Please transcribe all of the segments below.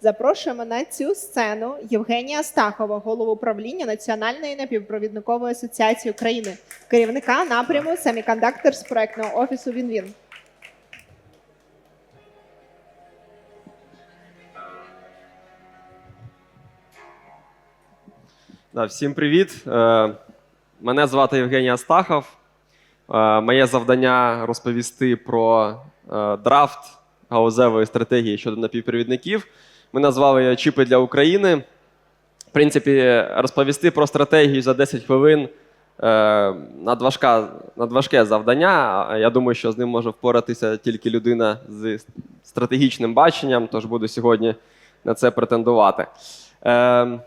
Запрошуємо на цю сцену Євгенія Стахова, голову управління Національної напівпровідникової асоціації України, керівника напряму Semiconductor з проектного офісу Вінвін. Да, всім привіт. Е, Мене звати Євгеній Астахов. Е, Моє завдання розповісти про е, драфт гаузевої стратегії щодо напівпровідників. Ми назвали Чіпи для України. В принципі, розповісти про стратегію за 10 хвилин е, надважка, надважке завдання. Я думаю, що з ним може впоратися тільки людина з стратегічним баченням, тож буду сьогодні на це претендувати. Е,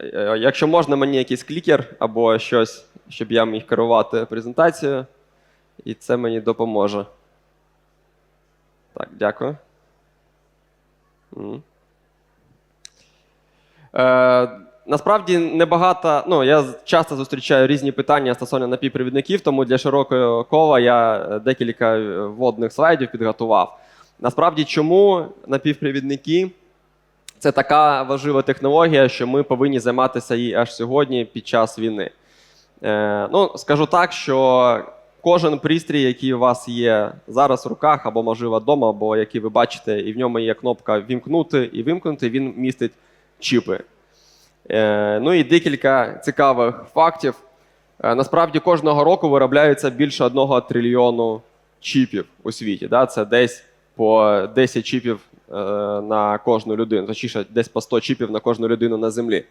Е, Якщо можна, мені якийсь клікер або щось, щоб я міг керувати презентацією, і це мені допоможе. Так, дякую. Е, насправді небагато. Ну, я часто зустрічаю різні питання стосовно напівпровідників, тому для широкого кола я е, декілька е, вводних слайдів підготував. Насправді, чому напівпровідники це така важлива технологія, що ми повинні займатися їй аж сьогодні під час війни. Е, ну, скажу так, що кожен пристрій, який у вас є зараз в руках, або, можливо, вдома, або який ви бачите, і в ньому є кнопка Вімкнути і вимкнути, він містить чіпи. Е, ну і декілька цікавих фактів. Е, насправді кожного року виробляється більше одного трильйону чіпів у світі. Да? Це десь по 10 чіпів е, на кожну людину, точніше, десь по 100 чіпів на кожну людину на землі.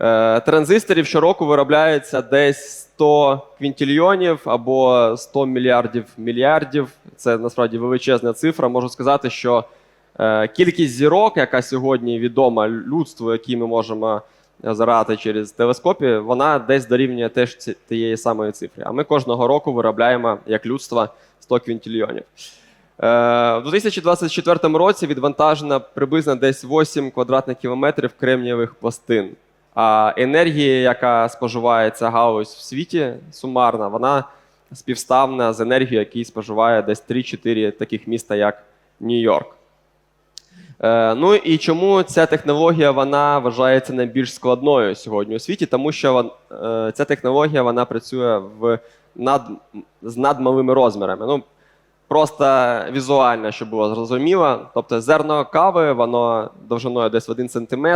Е, транзисторів щороку виробляється десь 100 квінтільйонів або 100 мільярдів мільярдів. Це насправді величезна цифра. Можу сказати, що е, кількість зірок, яка сьогодні відома людству, які ми можемо зарати через телескопі, вона десь дорівнює теж тієї самої цифри. А ми кожного року виробляємо як людство 100 квінтильйонів. Е, У 2024 році відвантажено приблизно десь 8 квадратних кілометрів кремнієвих пластин. А енергія, яка споживається галузь в світі сумарна, вона співставна з енергією, яку споживає десь 3-4 таких міста, як Нью-Йорк. Е, ну і чому ця технологія вона вважається найбільш складною сьогодні у світі? Тому що е, ця технологія вона працює в над, з надмалими розмірами. Ну, просто візуально, щоб було зрозуміло. Тобто зерно кави, воно довжиною десь в 1 см,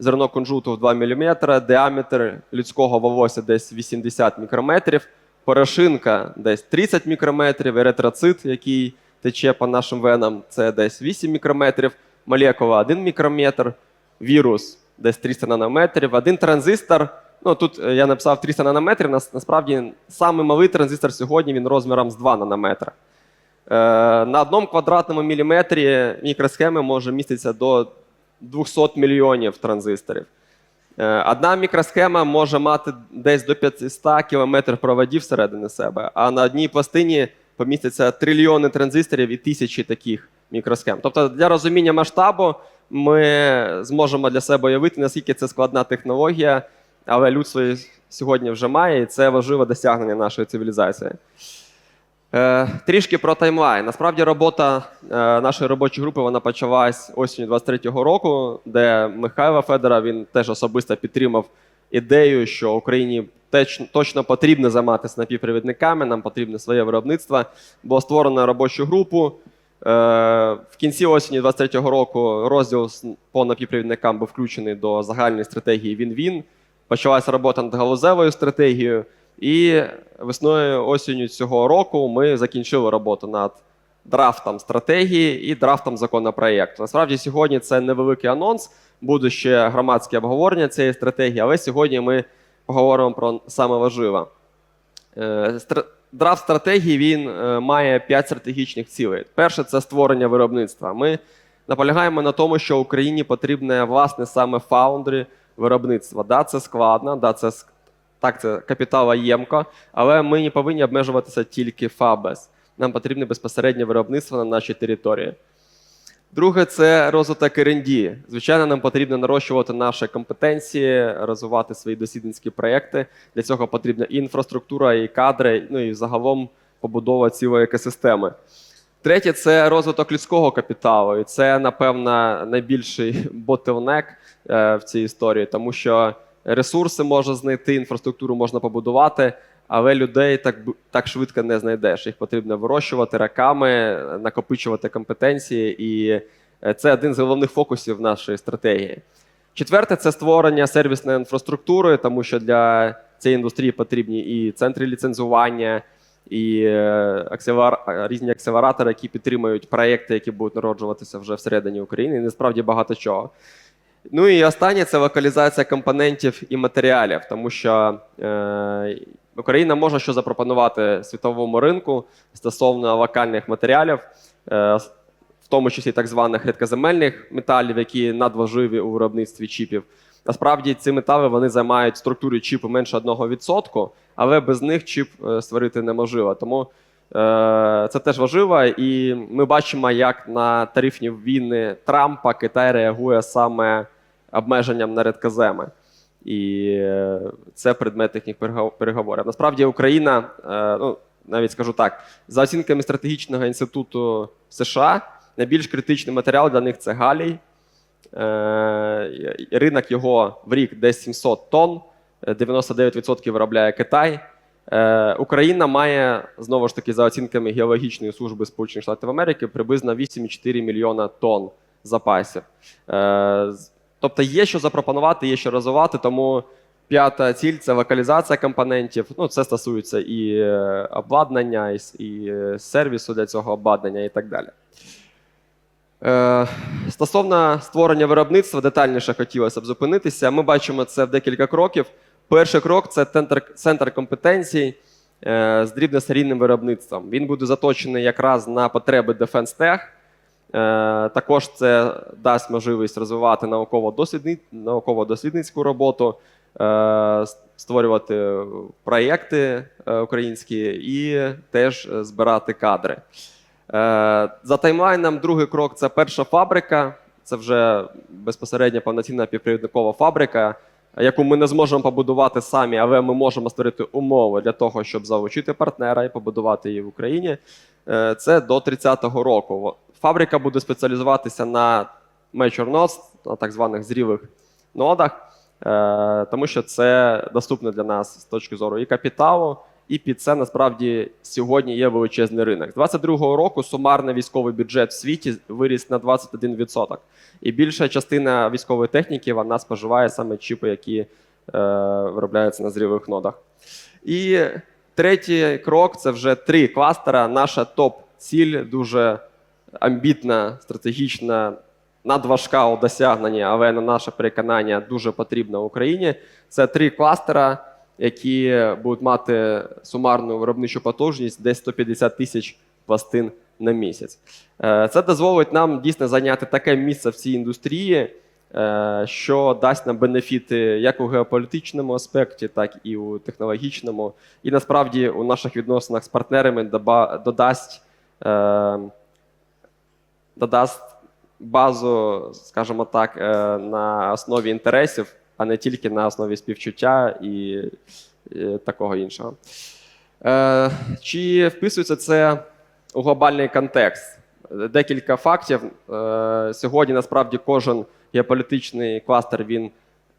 зерно кунжуту в 2 мм, діаметр людського волосся десь 80 мікрометрів, порошинка десь 30 мікрометрів, еритроцит, який тече по нашим венам, це десь 8 мікрометрів, молекула 1 мікрометр, вірус десь 300 нанометрів, один транзистор. Ну тут е, я написав 300 нанометрів. Насправді самий малий транзистор сьогодні він розміром з 2 нанометра. Е, на одному квадратному міліметрі мікросхеми може міститися до 200 мільйонів транзисторів. Е, Одна мікросхема може мати десь до 500 кілометрів проводів всередині себе, а на одній пластині помістяться трильйони транзисторів і тисячі таких мікросхем. Тобто, для розуміння масштабу ми зможемо для себе уявити, наскільки це складна технологія, але людство сьогодні вже має, і це важливе досягнення нашої цивілізації. Е, трішки про таймлайн. Насправді робота е, нашої робочої групи вона почалась осінню 23-го року, де Михайло Федора він теж особисто підтримав ідею, що Україні точно потрібно займатися напівпровідниками, нам потрібне своє виробництво. Було створено робочу групу. Е, в кінці осені 23-го року розділ по напівпровідникам був включений до загальної стратегії Він-Він. Почалася робота над галузевою стратегією. І весною осінню цього року ми закінчили роботу над драфтом стратегії і драфтом законопроєкту. Насправді, сьогодні це невеликий анонс, буде ще громадське обговорення цієї стратегії, але сьогодні ми поговоримо про саме важливе. Е, Драфт стратегії він е, має п'ять стратегічних цілей. Перше це створення виробництва. Ми наполягаємо на тому, що Україні потрібне власне саме фаундрі виробництва. Да, це складно, да, це так, це капіталоємко, але ми не повинні обмежуватися тільки ФАБЕС. Нам потрібне безпосереднє виробництво на нашій території. Друге це розвиток R&D. Звичайно, нам потрібно нарощувати наші компетенції, розвивати свої дослідницькі проекти. Для цього потрібна інфраструктура, і кадри, ну і загалом побудова цілої екосистеми. Третє це розвиток людського капіталу. І це, напевно, найбільший ботлнек е, в цій історії, тому що ресурси можна знайти, інфраструктуру можна побудувати, але людей так, так швидко не знайдеш. Їх потрібно вирощувати роками, накопичувати компетенції, і е, це один з головних фокусів нашої стратегії. Четверте це створення сервісної інфраструктури, тому що для цієї індустрії потрібні і центри ліцензування, і е, різні акселератори, які підтримують проекти, які будуть народжуватися вже всередині України, і насправді багато чого. Ну і останнє це локалізація компонентів і матеріалів, тому що е, Україна може що запропонувати світовому ринку стосовно локальних матеріалів, е, в тому числі так званих рідкоземельних металів, які надважливі у виробництві чіпів. Насправді ці метали вони займають в структурі чіпу менше 1%, але без них чіп е, створити неможливо. Тому це теж важливо, і ми бачимо, як на тарифні війни Трампа Китай реагує саме обмеженням на рідкоземи. І е, це предмет їхніх переговорів. Насправді Україна, е, ну навіть скажу так, за оцінками стратегічного інституту США, найбільш критичний матеріал для них це галій. Е, ринок його в рік десь 700 тонн, е, 99% виробляє Китай. Е, Україна має знову ж таки за оцінками геологічної служби Сполучених Штатів Америки приблизно 8,4 мільйона тонн запасів. Е, Тобто є що запропонувати, є що розвивати, тому п'ята ціль це локалізація компонентів. Ну, це стосується і е, обладнання, і, сервісу для цього обладнання і так далі. Стосовно створення виробництва, детальніше хотілося б зупинитися. Ми бачимо це в декілька кроків. Перший крок це центр, центр компетенцій е, з дрібно-серійним виробництвом. Він буде заточений якраз на потреби Defense Tech. Е, Також це дасть можливість розвивати науково-дослідни- науково-дослідницьку роботу, е, створювати проєкти е, українські і теж збирати кадри. Е, За таймлайном, другий крок це перша фабрика. Це вже безпосередньо повноцінна півпровідникова фабрика, яку ми не зможемо побудувати самі, але ми можемо створити умови для того, щоб залучити партнера і побудувати її в Україні. Е, Це до 30-го року. Фабрика буде спеціалізуватися на mature на так званих зрілих нодах, е, тому що це доступно для нас з точки зору і капіталу, і під це насправді сьогодні є величезний ринок. З 22-го року сумарний військовий бюджет в світі виріс на 21%. І більша частина військової техніки вона споживає саме чіпи, які е, виробляються на зрілих нодах. І третій крок це вже три кластера. Наша топ-ціль дуже амбітна, стратегічна, надважка у досягненні, але на наше переконання дуже потрібна Україні. Це три кластера, які будуть мати сумарну виробничу потужність десь 150 тисяч пластин на місяць. Е, Це дозволить нам дійсно зайняти таке місце в цій індустрії, е, що дасть нам бенефіти як у геополітичному аспекті, так і у технологічному. І насправді у наших відносинах з партнерами додасть, е, додасть базу, скажімо так, на основі інтересів, а не тільки на основі співчуття і, і такого іншого. Е, Чи вписується це у глобальний контекст? Декілька фактів. Е, Сьогодні насправді кожен геополітичний кластер він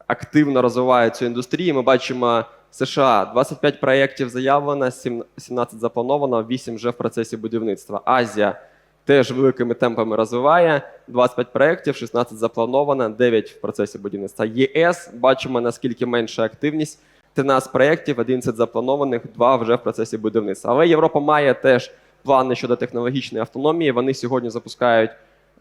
активно розвиває цю індустрію. Ми бачимо США 25 проєктів заявлено, сім- 17 заплановано, 8 вже в процесі будівництва. Азія теж великими темпами розвиває 25 проєктів, 16 заплановано, 9 в процесі будівництва. ЄС бачимо наскільки менша активність. 13 проєктів, 11 запланованих, 2 вже в процесі будівництва. Але Європа має теж плани щодо технологічної автономії. Вони сьогодні запускають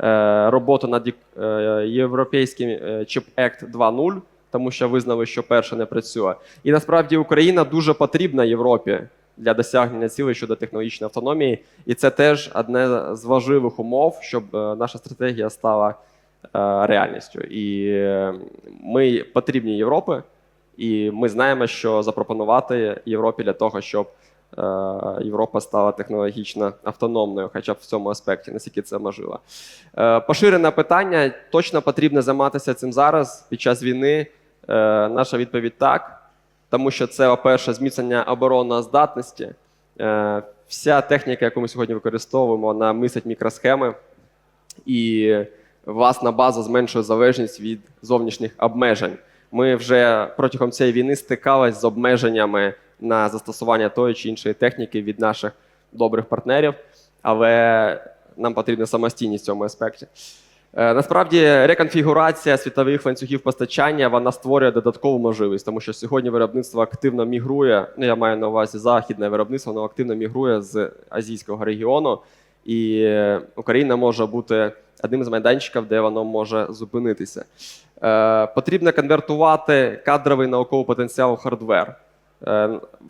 е, роботу над е, європейським Chip Act 2.0, тому що визнали, що перше не працює. І насправді Україна дуже потрібна Європі для досягнення цілей щодо технологічної автономії. І це теж одне з важливих умов, щоб е, наша стратегія стала е, реальністю. І е, ми потрібні Європи, і ми знаємо, що запропонувати Європі для того, щоб Європа стала технологічно автономною, хоча б в цьому аспекті, наскільки це можливо. Поширене питання: точно потрібно займатися цим зараз під час війни. Наша відповідь так, тому що це, по-перше, зміцнення оборонної здатності. Е, Вся техніка, яку ми сьогодні використовуємо, вона містить мікросхеми і власна база зменшує залежність від зовнішніх обмежень. Ми вже протягом цієї війни стикались з обмеженнями на застосування тої чи іншої техніки від наших добрих партнерів, але нам потрібна самостійність в цьому аспекті. Е, Насправді реконфігурація світових ланцюгів постачання вона створює додаткову можливість, тому що сьогодні виробництво активно мігрує. Ну я маю на увазі західне виробництво, воно активно мігрує з азійського регіону, і е, Україна може бути одним з майданчиків, де воно може зупинитися. Е, Потрібно конвертувати кадровий науковий потенціал в хардвер.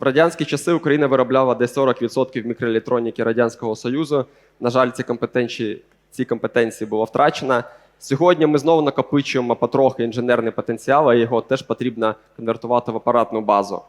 В радянські часи Україна виробляла десь 40% мікроелектроніки Радянського Союзу. На жаль, ці компетенції, ці компетенції було втрачено. Сьогодні ми знову накопичуємо потрохи інженерний потенціал, і його теж потрібно конвертувати в апаратну базу.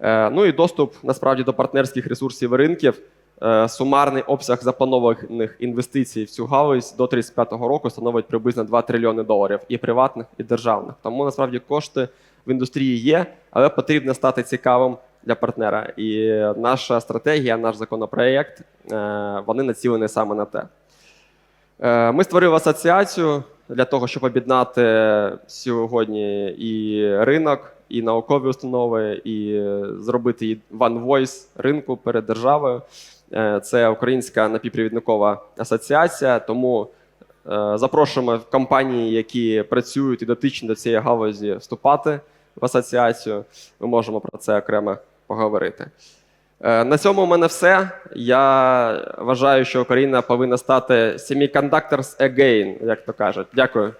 Е, Ну і доступ насправді до партнерських ресурсів і ринків. Е, Сумарний обсяг запланованих інвестицій в цю галузь до 35-го року становить приблизно 2 трильйони доларів і приватних, і державних. Тому насправді кошти в індустрії є, але потрібно стати цікавим для партнера. І наша стратегія, наш законопроект, е, вони націлені саме на те. Е, Ми створили асоціацію для того, щоб об'єднати сьогодні і ринок, і наукові установи, і зробити one voice ринку перед державою. Е, Це Українська напівпровідникова асоціація. Тому е, запрошуємо компанії, які працюють і дотичні до цієї галузі, вступати в асоціацію. Ми можемо про це окремо поговорити. Е, На цьому в мене все. Я вважаю, що Україна повинна стати semiconductors again, як то кажуть. Дякую.